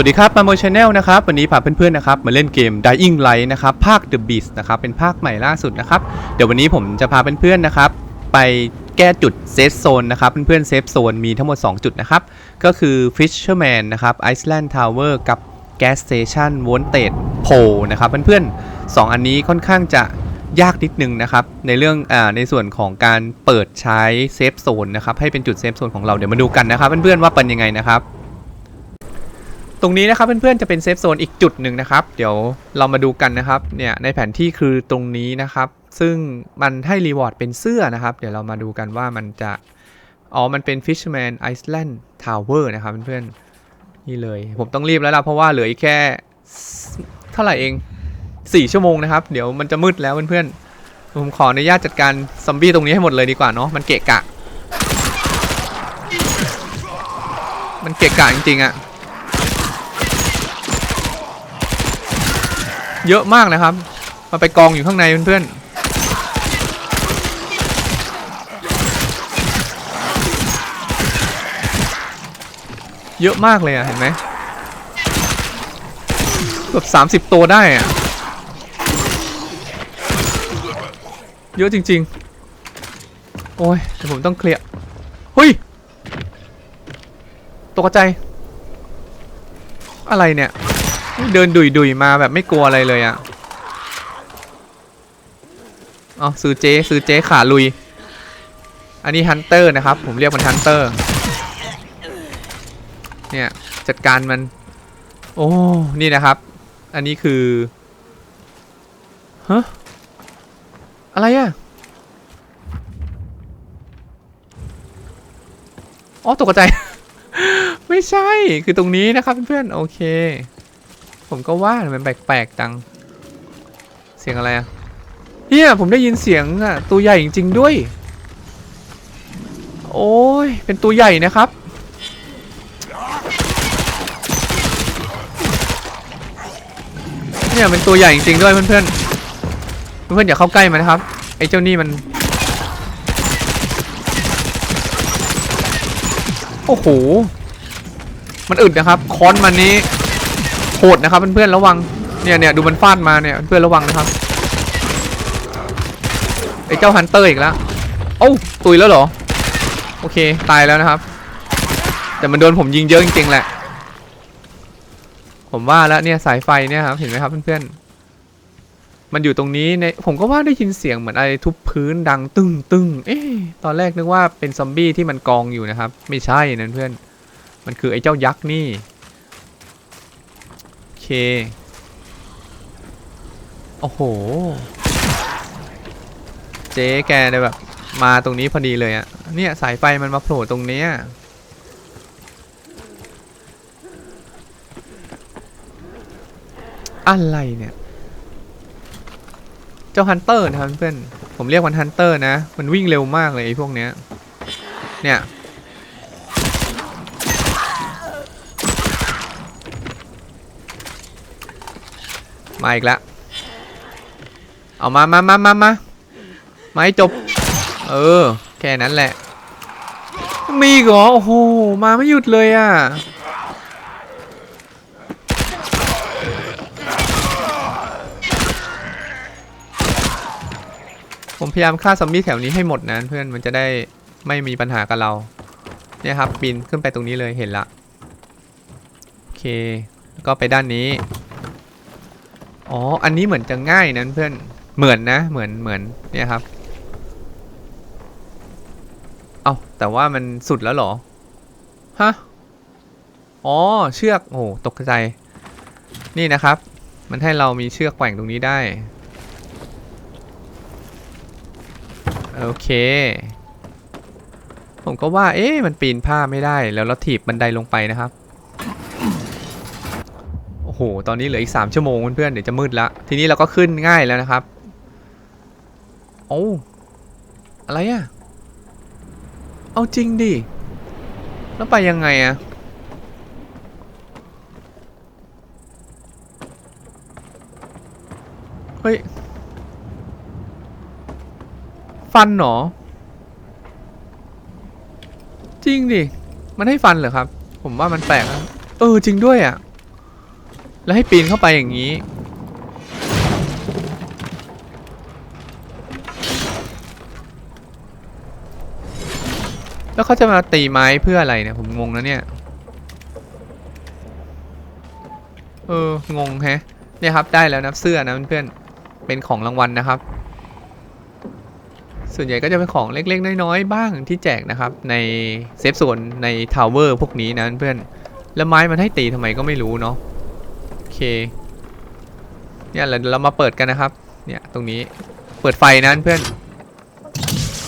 วัสดีครับมาโมชแนลนะครับวันนี้พาเพื่อนๆนะครับมาเล่นเกม Dying Light นะครับภาค The Beast นะครับเป็นภาคใหม่ล่าสุดนะครับเดี๋ยววันนี้ผมจะพาเพื่อนๆนะครับไปแก้จุดเซฟโซนนะครับเพื่อนๆเซฟโซนมีทั้งหมด 2 จุดนะครับก็คือ Fisherman นะครับ Iceland Tower กับ Gas Station Wanted Pole นะครับเพื่อนๆ 2 อันนี้ค่อนข้างจะยากนิดนึงนะครับในเรื่องอาในส่วนของการเปิดใช้เซฟโซนนะครับให้เป็นจุดเซฟโซนของเราเดี๋ยวมาดูกันนะครับเพื่อนๆว่าเป็นยังไงนะครับ ตรงนี้นะครับเพื่อนๆจะเป็นเซฟโซนอีกจุดหนึ่งนะครับ เดี๋ยวเรามาดูกันนะครับเนี่ยในแผนที่คือตรงนี้นะครับ ซึ่งมันให้รีวอร์ดเป็นเสื้อนะครับ เดี๋ยวเรามาดูกันว่ามันจะอ๋อมันเป็น Fisherman Island Tower นะครับเพื่อนๆนี่เลย ผมต้องรีบแล้วล่ะเพราะว่าเหลืออีกแค่เท่าไหร่เอง 4 ชั่วโมงนะครับ เดี๋ยวมันจะมืดแล้วเพื่อนๆผมขออนุญาตจัดการซอมบี้ตรงนี้ให้หมดเลยดีกว่าเนาะมันเกะกะ มันเกะกะจริงๆอะ เยอะมากนะครับ มาไปกองอยู่ข้างในเพื่อนเยอะมากเลยอะ เห็นไหมเกือบ30ตัวได้อะ เยอะจริง ๆ โอ้ยเดี๋ยวผมต้องเคลียร์เฮ้ยตกใจ อะไรเนี่ย เดินดุยดุยมาแบบไม่กลัวอะไรเลยอะ่ะเอาซื้อเจ๊ซื้อเจ๊ขาลุย อันนี้ฮันเตอร์นะครับ ผมเรียกมันฮันเตอร์ เนี่ย จัดการมัน โอ้ นี่นะครับ อันนี้คือ ฮะ อะไรอะ่ะ อ๋อ ตกใจ ไม่ใช่ คือตรงนี้นะครับเพื่อนๆ โอเค ผมก็ว่ามันแปลกๆจังเสียงอะไรอะเฮียผมได้ยินเสียงอะตัวใหญ่จริง ๆ ด้วย โอ้ยเป็นตัวใหญ่นะครับ เนี่ยเป็นตัวใหญ่จริงๆด้วยเพื่อนๆเพื่อนๆอย่าเข้าใกล้มันนะครับไอ้เจ้านี่มันโอ้โห มันอึดนะครับ ค้อนมันนี้ โหดนะครับเพื่อนๆระวังเนี่ยเนี่ยดูมันฟาดมาเนี่ยเพื่อนๆระวังนะครับไอ้เจ้าฮันเตอร์อีกแล้วโอ้ตุยแล้วเหรอโอเคตายแล้วนะครับ แต่มันโดนผมยิงเยอะจริงๆแหละ ผมว่าแล้วเนี่ยสายไฟเนี่ยครับเห็นไหมครับเพื่อนๆมันอยู่ตรงนี้ในผมก็ว่าได้ยินเสียงเหมือนอะไรทุบพื้นดังตึ้งตึ้งเอ๊ตอนแรกนึกว่าเป็นซอมบี้ที่มันกองอยู่นะครับ ไม่ใช่นั่นเพื่อน มันคือไอ้เจ้ายักษ์นี่ เคโอ้โห เจ๊แกเลยแบบ มาตรงนี้พอดีเลยอะเนี่ยสายไฟมันมาโผล่ตรงเนี้ยอะไรเนี่ย เจ้าฮันเตอร์นะครับเพื่อน ผมเรียกมันฮันเตอร์นะ มันวิ่งเร็วมากเลยไอ้พวกเนี้ย เนี่ย มาอีกแล้วเอามามามามามามาให้จบ เออ แค่นั้นแหละ มีเหรอ โอ้โห มาไม่หยุดเลยอะ ผมพยายามฆ่าซอมบี้แถวนี้ให้หมดนะเพื่อน มันจะได้ไม่มีปัญหากับเรา เนี่ยครับปีนขึ้นไปตรงนี้เลย เห็นละ โอเค แล้วก็ไปด้านนี้ อ๋อ อันนี้เหมือนจะง่ายนะเพื่อน เหมือนนะ เหมือนเหมือนเนี่ยครับ เอาแต่ว่ามันสุดแล้วหรอ ฮะ อ๋อ เชือก โอ้ตกใจ นี่นะครับ มันให้เรามีเชือกแกว่งตรงนี้ได้ โอเค ผมก็ว่า เอ๊ะ มันปีนผ้าไม่ได้ แล้วเราถีบบันไดลงไปนะครับ โอ้โห ตอนนี้เหลืออีก 3 ชั่วโมงเพื่อนๆเดี๋ยวจะมืดละ ทีนี้เราก็ขึ้นง่ายแล้วนะครับ โอ้อะไรอะเอาจริงดิ แล้วไปยังไงอะเฮ้ย ฟันเหรอจริงดิ มันให้ฟันเหรอครับ ผมว่ามันแปลกเออจริงด้วยอะ่ะ แล้วให้ปีนเข้าไปอย่างนี้ แล้วเขาจะมาตีไม้เพื่ออะไรเนี่ย ผมงงนะเนี่ย เออ งงแฮะ เนี่ยครับได้แล้วนะเสื้อนะเพื่อนๆเป็นของรางวัลนะครับ ส่วนใหญ่ก็จะเป็นของเล็กๆ น้อยๆ บ้างที่แจกนะครับ ในเซฟโซนในทาวเวอร์พวกนี้นะเพื่อน แล้วไม้มันให้ตีทำไมก็ไม่รู้เนาะ เคเนี่ยเราเรามาเปิดกันนะครับ เนี่ยตรงนี้เปิดไฟนะเพื่อน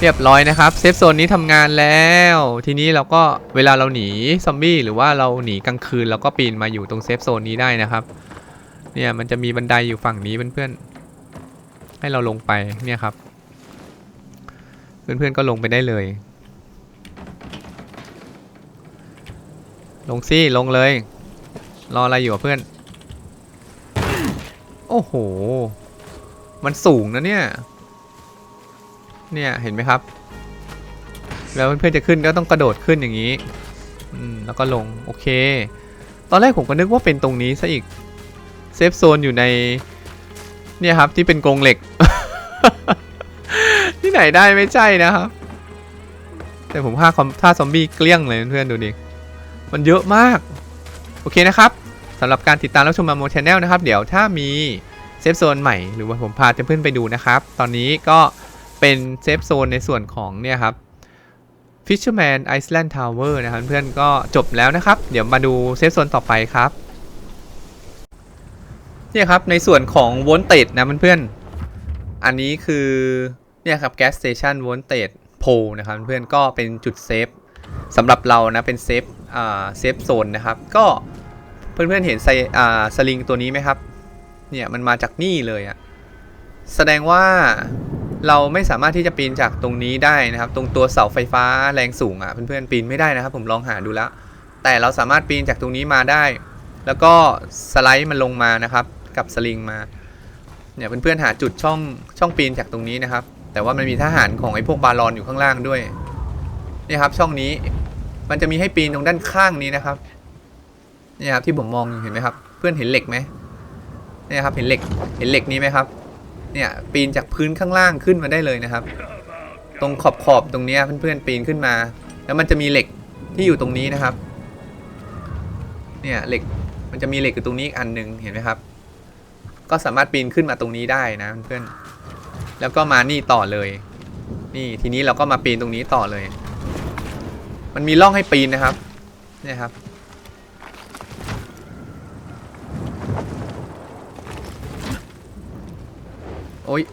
เรียบร้อยนะครับเซฟโซนนี้ทำงานแล้ว ทีนี้เราก็เวลาเราหนีซอมบี้หรือว่าเราหนีกลางคืนเราก็ปีนมาอยู่ตรงเซฟโซนนี้ได้นะครับ เนี่ยมันจะมีบันไดอยู่ฝั่งนี้เพื่อนๆให้เราลงไปเนี่ยครับ เพื่อนๆก็ลงไปได้เลย ลงสิลงเลย รออะไรอยู่เพื่อน โอ้โห มันสูงนะเนี่ย เนี่ยเห็นไหมครับ แล้วเพื่อนๆจะขึ้นก็ต้องกระโดดขึ้นอย่างนี้อืมแล้วก็ลงโอเค ตอนแรกผมก็นึกว่าเป็นตรงนี้ซะอีกเซฟโซนอยู่ใน เนี่ยครับที่เป็นกรงเหล็ก ที่ไหนได้ไม่ใช่นะครับ แต่ผมฆ่าคอมฆ่าซอมบี้เกลี้ยงเลยเพื่อนดูดิมันเยอะมาก โอเคนะครับ สำหรับการติดตามรับชมมาโมชแนลนะครับ เดี๋ยวถ้ามีเซฟโซนใหม่หรือว่าผมพาเพื่อนๆไปดูนะครับ ตอนนี้ก็เป็นเซฟโซนในส่วนของเนี่ยครับ Fisherman Island Tower นะครับเพื่อนก็จบแล้วนะครับ เดี๋ยวมาดูเซฟโซนต่อไปครับเนี่ยครับในส่วนของวอนเต e นะเพื่อนๆอันนี้คือเนี่ยครับ gas station voltage pole นะครับเพื่อนก็เป็นจุดเซฟสำหรับเรานะเป็นเซฟอ่าเซฟโซนนะครับ ก็ เพื่อนๆเห็นไซอ่าสลิงตัวนี้ไหมครับ เนี่ยมันมาจากนี่เลยอะแสดงว่าเราไม่สามารถที่จะปีนจากตรงนี้ได้นะครับ ตรงตัวเสาไฟฟ้าแรงสูงอะเพื่อนๆปีนไม่ได้นะครับ ผมลองหาดูแล้ว แต่เราสามารถปีนจากตรงนี้มาได้ แล้วก็สไลด์มันลงมานะครับ กับสลิงมาเนี่ยเพื่อนๆหาจุดช่องช่องปีนจากตรงนี้นะครับ แต่ว่ามันมีทหารของไอ้พวกบาลอนอยู่ข้างล่างด้วยนี่ครับช่องนี้มันจะมีให้ปีนตรงด้านข้างนี้นะครับ นี่ครับที่ผมมองอยู่เห็นไหมครับ เพื่อนเห็นเหล็กไหมเนี่ยครับเห็นเหล็กเห็นเหล็กนี้ไหมครับ เนี่ยปีนจากพื้นข้างล่างขึ้นมาได้เลยนะครับ ตรงขอบขอบตรงนี้เพื่อนๆปีนขึ้นมา แล้วมันจะมีเหล็กที่อยู่ตรงนี้นะครับ เนี่ยเหล็กมันจะมีเหล็กอยู่ตรงนี้อีกอันหนึ่งเห็นไหมครับ ก็สามารถปีนขึ้นมาตรงนี้ได้นะเพื่อนแล้วก็มานี่ต่อเลย นี่ทีนี้เราก็มาปีนตรงนี้ต่อเลย มันมีร่องให้ปีนนะครับ เนี่ยครับ อ้ย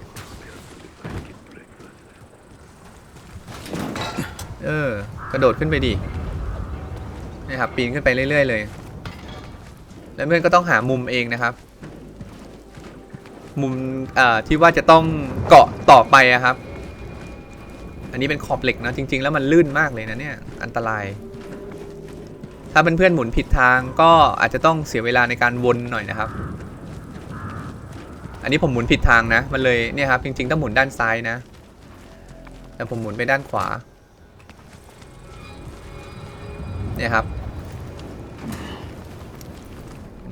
เออ กระโดดขึ้นไปดินี่ยครับปีนขึ้นไปเรื่อย ๆ เลย แล้วเพื่อนก็ต้องหามุมเองนะครับ มุมที่ว่าจะต้องเกาะต่อไปอะครับ อันนี้เป็นขอบเหล็กนะจริง ๆ แล้วมันลื่นมากเลยนะเนี่ย อันตราย ถ้าเพื่อนๆหมุนผิดทางก็อาจจะต้องเสียเวลาในการวนหน่อยนะครับ อันนี้ผมหมุนผิดทางนะ มันเลยเนี่ยครับจริงๆต้องหมุนด้านซ้ายนะ แต่ผมหมุนไปด้านขวา เนี่ยครับ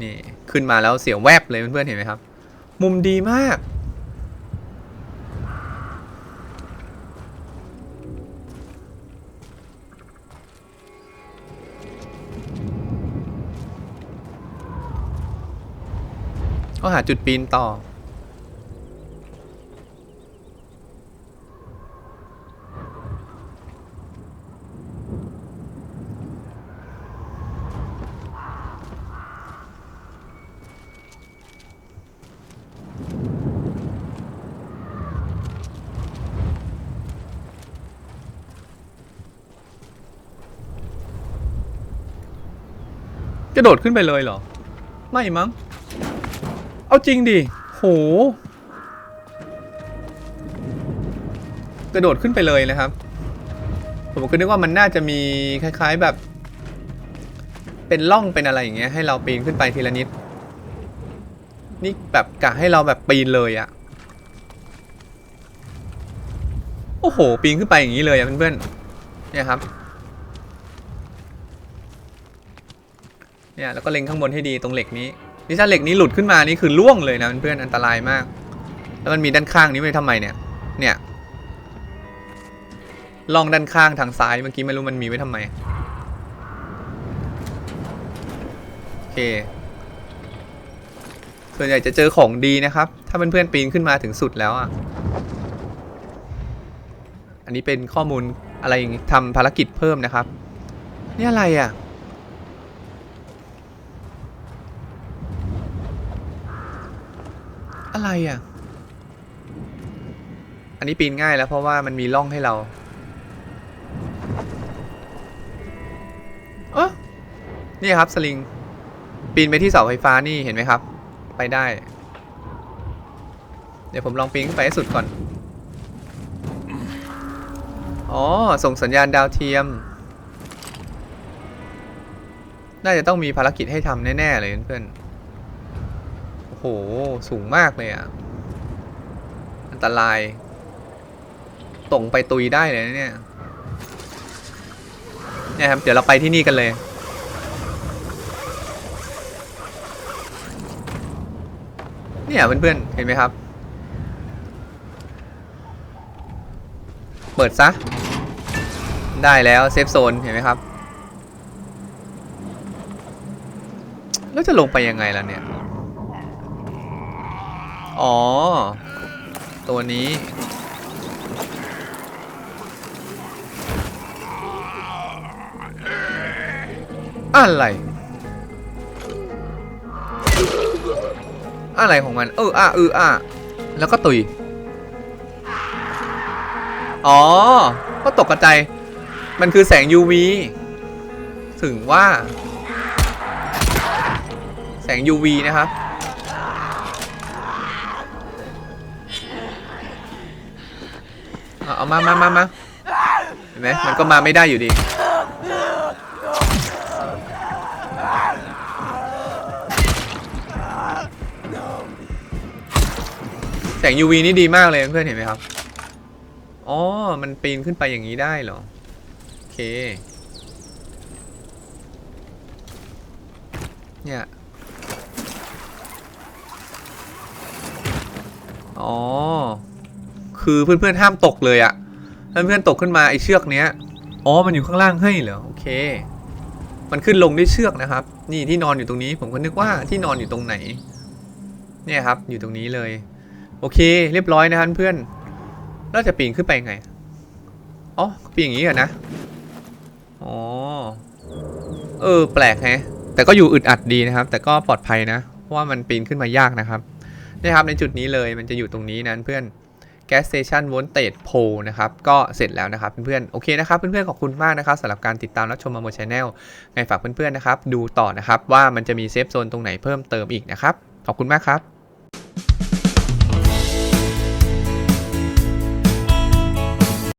นี่ขึ้นมาแล้วเสียวแวบเลยเพื่อนๆเห็นไหมครับ มุมดีมาก ก็หาจุดปีนต่อ กระโดดขึ้นไปเลยเหรอ ไม่มั้ง เอาจริงดิ โห กระโดดขึ้นไปเลยนะครับ ผมก็นึกว่ามันน่าจะมีคล้าย ๆแบบ เป็นล่องเป็นอะไรอย่างเงี้ยให้เราปีนขึ้นไปทีละนิด นี่แบบกะให้เราแบบปีนเลยอะโอ้โห ปีนขึ้นไปอย่างนี้เลยอะเพื่อนๆเนี่ยครับ เนี่ยแล้วก็เล็งข้างบนให้ดีตรงเหล็กนี้นี่ถ้าเหล็กนี้หลุดขึ้นมานี่คือล่วงเลยนะเพื่อนๆอันตรายมาก แล้วมันมีด้านข้างนี้ไว้ทำไมเนี่ย เนี่ยล่องด้านข้างทางซ้ายเมื่อกี้ไม่รู้มันมีไว้ทำไมโอเคส่วนใหญ่จะเจอของดีนะครับ ถ้าเพื่อนๆปีนขึ้นมาถึงสุดแล้วอะอันนี้เป็นข้อมูลอะไรอย่างงี้ทำภารกิจเพิ่มนะครับ นี่อะไรอะ อะไรอะ อันนี้ปีนง่ายแล้วเพราะว่ามันมีร่องให้เรา เออนี่ครับสลิง ปีนไปที่เสาไฟฟ้านี่เห็นไหมครับ ไปได้ เดี๋ยวผมลองปีนขึ้นไปให้สุดก่อน อ๋อ ส่งสัญญาณดาวเทียม น่าจะต้องมีภารกิจให้ทำแน่ ๆ เลยเพื่อนๆโอ้โห สูงมากเลยอะ อันตรายตรงไปตุยได้เลยเนี่ย เนี่ยครับ เดี๋ยวเราไปที่นี่กันเลย เนี่ยเพื่อนๆ เห็นไหมครับ เปิดซะ ได้แล้วเซฟโซน เห็นไหมครับ แล้วจะลงไปยังไงล่ะเนี่ย อ๋อ ตัวนี้ อะไร อะไรของมัน เอออะเอออะแล้วก็ตุย อ๋อ ก็ตกกระจายมันคือแสง UV ถึงว่า แสง UV นะครับ เอามามามามาเห็นไหมมันก็มาไม่ได้อยู่ดี แสง UV นี่ดีมากเลยเพื่อนเห็นไหมครับ อ๋อ มันปีนขึ้นไปอย่างนี้ได้เหรอ โอเค เนี่ย อ๋อ คือเพื่อนๆห้ามตกเลยอะถ้าเพื่อนๆตกขึ้นมาไอเชือกเนี้ย อ๋อ มันอยู่ข้างล่างให้เหรอ โอเค มันขึ้นลงด้วยเชือกนะครับ นี่ที่นอนอยู่ตรงนี้ ผมก็นึกว่าที่นอนอยู่ตรงไหน เนี่ยครับ อยู่ตรงนี้เลย โอเค เรียบร้อยนะครับเพื่อนเราจะปีนขึ้นไปไง อ๋อ ปีนอย่างนี้เหรอนะ อ๋อ เออ แปลกแฮะ แต่ก็อยู่อึดอัดดีนะครับ แต่ก็ปลอดภัยนะ เพราะว่ามันปีนขึ้นมายากนะครับนี่ครับในจุดนี้เลยมันจะอยู่ตรงนี้นะเพื่อน Gas Station Voltage Pole นะครับ ก็เสร็จแล้วนะครับเพื่อนๆ โอเคนะครับเพื่อนๆ ขอบคุณมากนะครับสำหรับการติดตามรับชมมาโมชแนลไงฝากเพื่อนๆ นะครับ ดูต่อนะครับว่ามันจะมีเซฟโซนตรงไหนเพิ่มเติมอีกนะครับ ขอบคุณมากครับ